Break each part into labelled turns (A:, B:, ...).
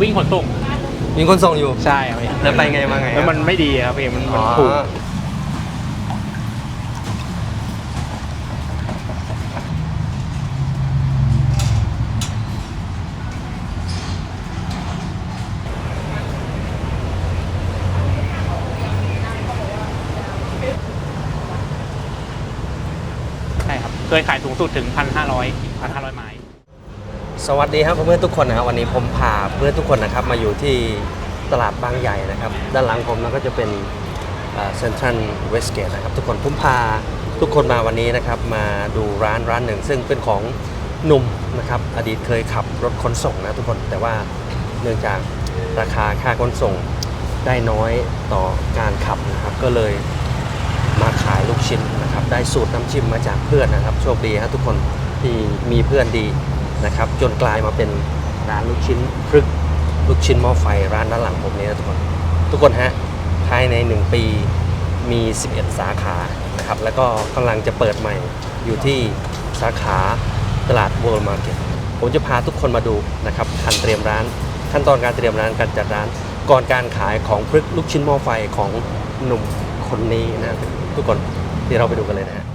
A: เอ่อวิ่งขนส่ง
B: มีคนส่งอยู่
A: ใช่ครับพี่
B: แล้วไปไงมาไง
A: แล้วมันไม่ดีครับพี่มัน
B: อ๋
A: มัน
B: อ
A: ถูกใช่ครับเคยขายสูงสุดถึงพันห้าร้อยพันห้าร้อยไม้
B: สวัสดีครับเพื่อนๆทุกคนนะครับวันนี้ผมพาเพื่อนทุกคนนะครับมาอยู่ที่ตลาดบางใหญ่นะครับ ด้านหลังผมนะก็จะเป็นเซ็นทรัลเวสเกตนะครับ ทุกคนผมพาทุกคนมาวันนี้นะครับ มาดูร้านร้านหนึ่ง ซึ่งเป็นของหนุ่มนะครับอดีตเคยขับรถขนส่งนะทุกคนแต่ว่าเนื่องจากราคาค่าขนส่งได้น้อยต่อการขับนะครับ ก็เลยมาขายลูกชิ้นนะครับ ได้สูตรน้ำจิ้มมาจากเพื่อนนะครับ โชคดีครับทุกคนที่มีเพื่อนดีนะครับ จนกลายมาเป็น ร้านลูกชิ้นพรึกลูกชิ้นหม้อไฟร้านด้านหลังผมนี้นะทุกคน ทุกคนฮะภายใน 1 ปีมี 11 สาขานะครับแล้วก็กำลังจะเปิดใหม่อยู่ที่สาขาตลาด World Market ผมจะพาทุกคนมาดูนะครับการเตรียมร้าน ขั้นตอนการเตรียมร้านการจัดร้าน ก่อนการขายของพรึกลูกชิ้นหม้อไฟของหนุ่มคนนี้นะทุกคนเดี๋ยวเราไปดูกันเลยนะฮะ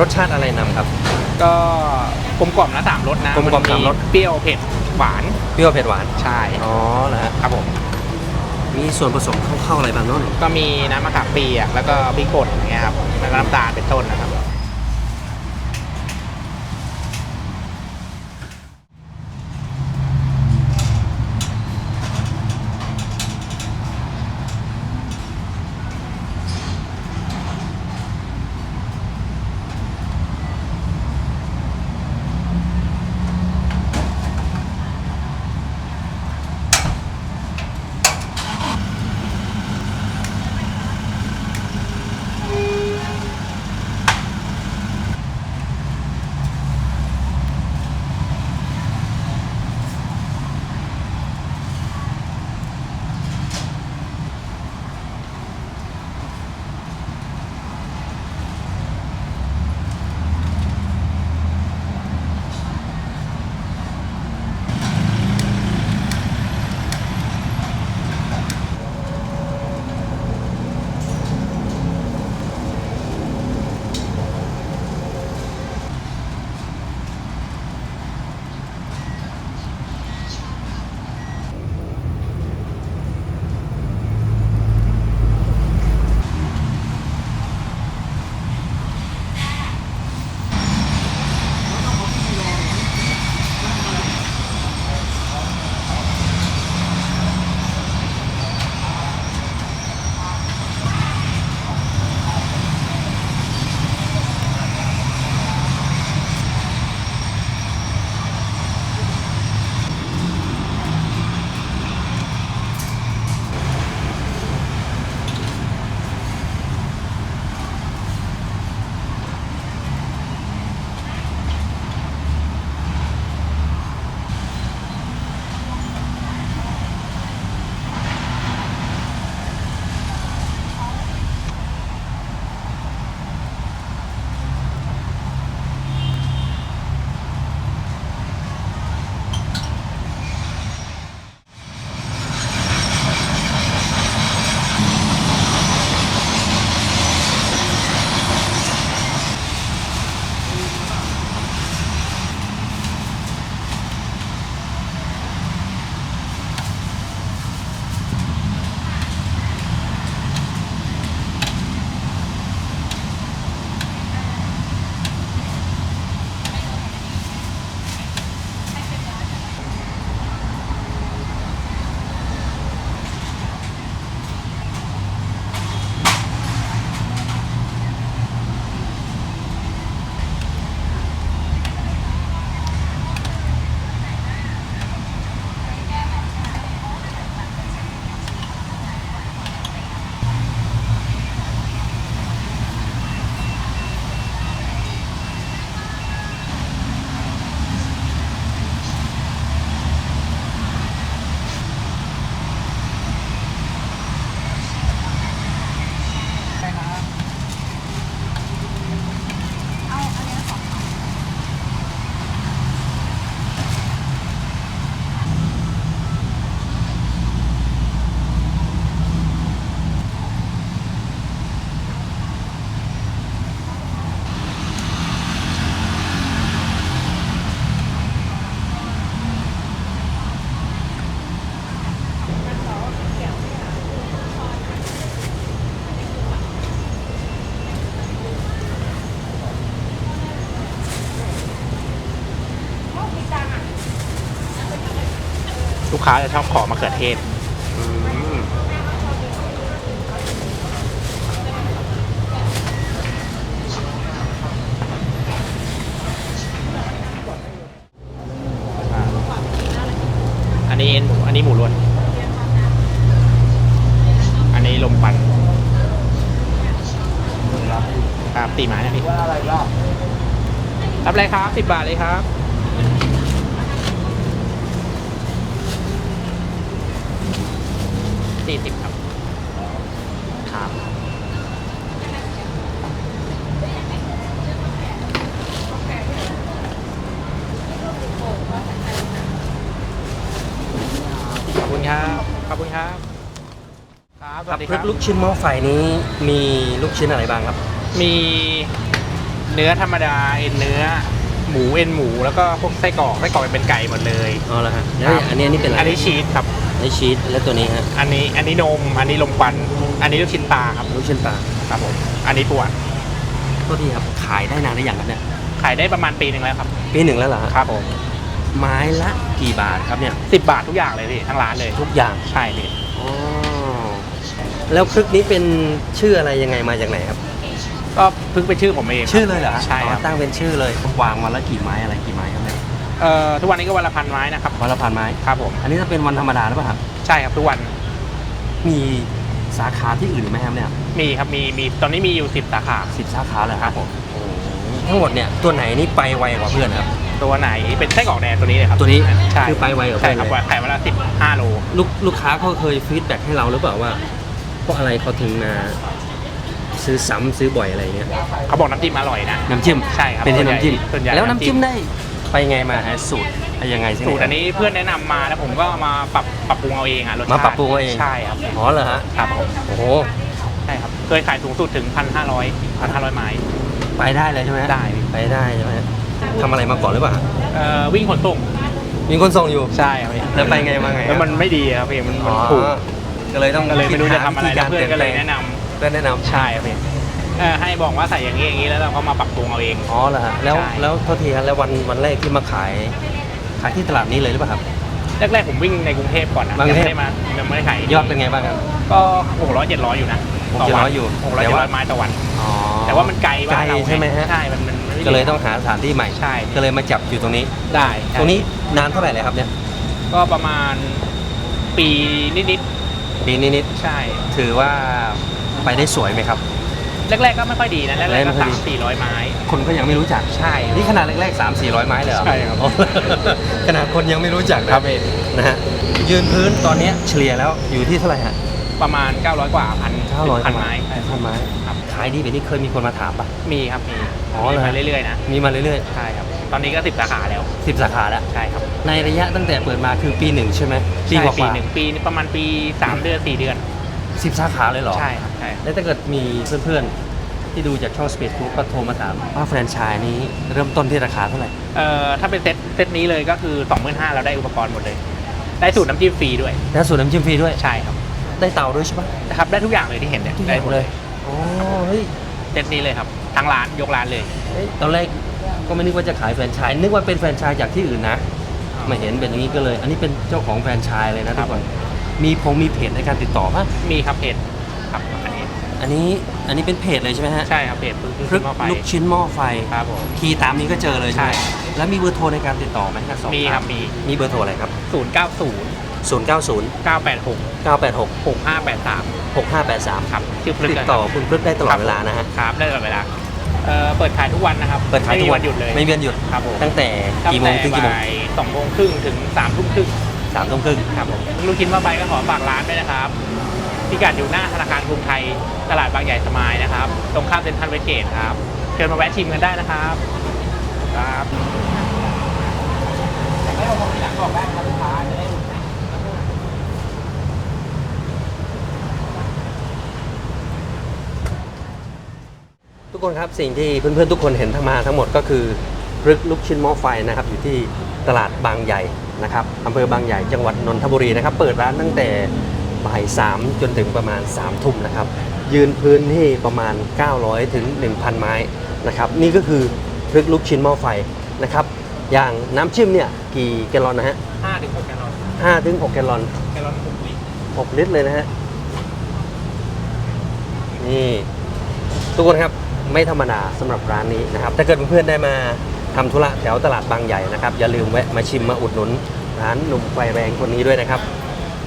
B: รสชาติอะไรนำครับ
A: ก็กลมกล่อมนะสามรสนะ
B: กลมกล่อมสามรส
A: เปรี้ยวเผ็ดหวาน
B: เปรี้ยวเผ็ดหวาน
A: ใช่
B: อ๋อเหรอฮะ
A: ครับผม
B: มีส่วนผสมเข้าๆอะไรบ้างเนาะ
A: ก็มีน้ำมะขามเปียกแล้วก็พริกป่นอย่างเงี้ยครับแล้วก็น้ำตาลเป็นต้นนะครับ ลูกค้าจะชอบขอมะเขือเทศ
B: อืม
A: อ่าอันนี้เอ็นหมูอันนี้หมูล้วน อันนี้ลมปันครับตีหมาเนี่ยพี่รับอะไรครับสิบบาทเลยครับ ครับส
B: ครั
A: วั
B: บ
A: สดี
B: พ
A: ค
B: ริ
A: รั
B: ก
A: บ
B: ลูกชิ้นหม้อไฟนี้มีลูกชิ้นอะไรบ้างครับ
A: มีเนื้อธรรมดาเอ็นเนื้อ หมูเอ็นหมูแล้วก็พวกไส้กรอกไส้กรอกเป็นไก่หมดเลย
B: อ๋อแล้วฮะแล้วอันนี้อันนี้เป็นอะไร
A: อันนี้ชีสครับ
B: อันนี้ชีสแล้วตัวนี้ฮะ
A: อันนี้อันนี้นม อันนี้ลมควันอันนี้ลูกชิ้นปลาครับ
B: ลูกชิ้นปลา
A: ครับผมอันนี้ปวด
B: โทษทีครับขายได้นานหรือยังครับเนี่ย
A: ขายได้ประมาณปีหนึ่งแล้วครับ
B: ปีหนึ่งแล้วเหรอฮะ
A: ครับผม
B: ไม้ละกี่บาทครับเนี่ย
A: สิบบาททุกอย่างเลยพี่ทั้งร้านเลย
B: ทุกอย่าง
A: ใช่พี่
B: อ๋อ แล้วพริกนี้เป็นชื่ออะไรยังไงมาจากไหนครับ
A: ก็เพิ่งเป็นชื่อผมเองครับ
B: ชื่อเลยเหรอฮะ
A: ใช่ครับ
B: อ๋อตั้งเป็นชื่อเลยวางวันละกี่ไม้อะไรกี่ไม้ครับเนี่ย
A: เอ่อทุกวันนี้ก็วันละพันไม้นะครับ
B: วันละพันไม้
A: ครับผม
B: อันนี้ถ้าเป็นวันธรรมดาหรือเปล่าครับ
A: ใช่ครับทุกวัน
B: มีสาขาที่อื่นอีกไหมครับเนี่ย
A: มีครับมีมีตอนนี้มีอยู่สิบสาขา
B: สิบสาขาเลย
A: ครับผม
B: ทั้งหมดเนี่ยตัวไหนนี่ไปไวกว่าเพื่อนครับ
A: ตัวไหนเป็นไส้กรอกแดงตัวนี้เลยครับ
B: ตัวนี้
A: ใช่
B: คือไปไวกว่า
A: ใช่
B: เพื่อน
A: ครับ
B: เลย
A: ขายวันละสิบห้าโล
B: ลูกลูกค้าเขาเคยฟีดแบ็กให้เราหรือเปล่าว่า เพราะอะไรเขาถึงมาซื้อซ้ำซื้อบ่อยอะไรเงี้ย
A: เขาบอกน้ำจิ้มอร่อยนะ
B: น้ำจิ้ม
A: ใช่ครับ
B: เป็นที่น้ำจิ้ม
A: ส่วนใหญ่
B: แล้วน้ำ
A: น้ำจิ้
B: จิ้ม
A: ม
B: ได้ไปไงมาฮะสูตรอะไรยังไงสิ
A: สูตรอันนี้เพื่อนแนะนำมาแล้วผมก็มาปรับปรับปรุงเอาเองอะรสชาติ
B: มาปรับปรุงเอาเอง
A: ใช่ครับ
B: อ๋อเหรอฮะ
A: ครับผม
B: โอ้โห
A: ใช่ครับเคยขายสูงสุดถึงพันห้าร้อยพันห้าร้อยไม้
B: ไปได้เลยใช่ไหมฮะ
A: ได้
B: ไปได้ใช่ไหมฮะทำอะไรมาก่อนหรือเปล่าฮะ
A: เอ่อวิ่งขนส่ง
B: มีคนส่งอยู่
A: ใช่ครับพี่
B: แล้วไปไงมาไง
A: แล้วมันไม่ดีครับพี่มัน
B: อ๋
A: มั
B: อน
A: ถูก
B: ก็เลยต้อง
A: ก็เลยไม่รู้
B: คิด
A: จะทำอะไร
B: หา
A: แล้วเพื่อนก็เลย
B: วิธีาร
A: แนะนำ
B: เพื่อนแนะนำ
A: ใช่ครับพี่เอ่อให้บอกว่าใส่อย่างนี้อย่างนี้แล้วเราก็มาปรับปรุงเอาเอง
B: อ๋อเหรอฮะแล้ว
A: ใช่
B: แล้วโทษทีฮะแล้ววันวันแรกที่มาขายขายที่ตลาดนี้เลยหรือเปล่าครับ
A: แรกๆผมวิ่งในกรุงเทพก่อนนะ
B: บาง
A: ยัง
B: เทพ
A: ไม่ได้มายังไม่ได้ขาย
B: ยอดเป็นไงบ้างครับ
A: ก็หกร้อยเจ็ดร้อยอยู่นะ
B: หกเจ็ดร้อยอยู่
A: หกร้อย
B: แต่
A: เจ็ด
B: ว่า
A: ร้อยไม้ต่อวัน
B: อ๋อ
A: แต่ว่ามันไกลบ้านเรา
B: ไกลใช่ไหมฮะ
A: ใช่มันมันมันไม่
B: ก็เลยต้องหาสถานที่ใหม่
A: ใช่
B: ก็เลยมาจับอยู่ตรงนี้
A: ได้ใช่
B: ตรงนี้นานเท่าไหร่เลยครับเนี่ย
A: ก็ประมาณปีนิด
B: ปีนิด
A: ๆใช่
B: ๆถือว่าไปได้สวยไหมครับ
A: แรก ๆ ก็ไม่ค่อยดีนะแรกๆ
B: แรกๆ
A: ก็
B: ไม่ค่อย
A: สา
B: ดี
A: มสี่ร้อยไม้
B: คนก็ยังไม่รู้จัก
A: ใช่
B: นี่ขนาดแรกๆสามสี่ร้อยไม้เลยเหรอ
A: ใช่ครับ
B: อ๋อขนาดคนยังไม่รู้จักนะครับ
A: เอง
B: นะฮะยืนพื้นตอนเนี้ยเฉลี่ยแล้วอยู่ที่เท่าไหร่ฮะ
A: ประมาณ 900 กว่าพัน
B: เก้าร้อย
A: พันไม้
B: พันไม้
A: ครับ
B: ขายดีแบบนี้เคยมีคนมาถามปะ
A: มีครับมี
B: อ๋อเหรอ
A: มาเรื่อยๆนะ
B: มีมาเรื่อย
A: ใช่ครับ ตอนนี้ก็สิบสาขาแล้ว
B: ๆสิบสาขาแล้ว
A: ใช่ครับ
B: ในระยะตั้งแต่เปิดมาคือปีหนึ่งใช่ไหมปี
A: ใช่
B: กว่า
A: ปีหนึ่งปีนี่ประมาณปีสามเดือนสี่เดือน
B: สิบสาขาเลยเหรอ
A: ใช่ครับใช่ครับ
B: แล้วถ้าเกิดมีเพื่อนๆ ที่ดูจากช่อง Space Group ก็โทรมาถามว่าแฟรนไชส์นี้เริ่มต้นที่ราคาเท่าไหร่
A: เอ่อถ้าเป็นเซตเซตนี้เลยก็คือ 25,000เราได้อุปกรณ์หมดเลย ได้สูตรน้ำจิ้มฟรีด้วย
B: แล้วส่วนน้ำจิ้มฟรีด้วย
A: ใช่ครับ
B: ได้เตาด้วยใช่ปะ
A: นะครับได้ทุกอย่างเลยที่เห็นเนี่ยได้หมดเลย
B: อ๋อเฮ้ย
A: เซตนี้เลยครับทั้งร้านยกร้านเลย
B: เฮ้ยตอนแรก ก็ไม่นึกว่าจะขายแฟรนไชส์นึกว่าเป็นแฟรนไชส์จากที่อื่นนะมาเห็นเป็นอย่างนี้ก็เลย อันนี้เป็นเจ้าของแฟรนไชส์เลยนะ
A: ครั
B: ทุ
A: บ
B: กคนมีพงมีเพจในการติดต่อปะ
A: มีครับเพจครับอันนี้
B: อันนี้อันนี้เป็นเพจเลยใช่ไหมฮะ
A: ใช่ครับเพจพึ่ง
B: พรึ
A: พึ่
B: ก
A: งหม้อไฟ
B: ลูกชิ้นหม้อไฟ
A: ครับผม
B: คีย์ตามนี้ก็เจอเลยใช่ไหม
A: ใช่
B: แล้วมีเบอร์โทรในการติดต่อไหมครับสอบ
A: มี
B: ถา
A: ครับมี
B: มีเบอร์โทรอะไรครับ
A: 090
B: 090
A: 986
B: 986
A: 6583
B: 6583
A: ครับชื่อพลึก
B: ติดต่อคุณพลึกได้ตลอดเวลานะฮะ
A: ครับได้ตลอดเวลา เอ่อเปิดขายทุกวันนะครับ
B: เปิดขายทุกวัน
A: ไม่มีหยุดเลย
B: ไม่มีวันหยุด
A: ครับผม
B: ตั้งแต่กี่โมงถึงกี่โมง
A: ตั้แต่บ่ายสองโมงครึ่งถึงสามทุ่มครึ่ง
B: สามทุ่มครึ่ง
A: ครับผมลูกชิ้นว่าไปก็ขอฝากร้านด้วยนะครับพิกัดอยู่หน้าธนาคารกรุงไทยตลาดบางใหญ่สมายนะครับ ตรงข้ามเซ็นทรัลเวสเกตครับเชิญมาแวะชิมกันได้นะครับครับให้ผมทีหลังบอกได้ครับลูกค้าจะได้อุ่นใจ
B: ทุกคนครับสิ่งที่เพื่อนๆทุกคนเห็นทั้งมาทั้งหมดก็คือพรึกลูกชิ้นหม้อไฟนะครับอยู่ที่ตลาดบางใหญ่นะครับอำเภอบางใหญ่จังหวัดนนทบุรีนะครับเปิดร้านตั้งแต่บ่ายสามจนถึงประมาณ3ามทุ่มนะครับยืนพื้นที่ประมาณ 900ถึง1,000 ไม้นะครับนี่ก็คือพรึกลูกชิ้นหม้อไฟนะครับอย่างน้ำจิ้มเนี่ยกี่แกลลอนนะฮะ
A: ห้าถึงหกแกลลอน
B: 5ถึง6แกลลอน
A: แกลลอนหกลิตร
B: 6ลิตรเลยนะฮะนี่ทุกคนครับ ไม่ธรรมดาสำหรับร้านนี้นะครับถ้าเกิดเพื่อนๆได้มาทำธุระแถวตลาดบางใหญ่นะครับอย่าลืมแวะมาชิมมาอุดหนุนร้านหนุ่มไฟแรงคนนี้ด้วยนะครับ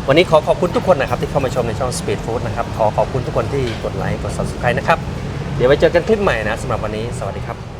B: วันนี้ขอขอบคุณทุกคนนะครับที่เข้ามาชมในช่อง Speed Food นะครับขอขอบคุณทุกคนที่กดไลค์กด subscribe นะครับเดี๋ยวไว้เจอกันคลิปใหม่นะสำหรับวันนี้สวัสดีครับ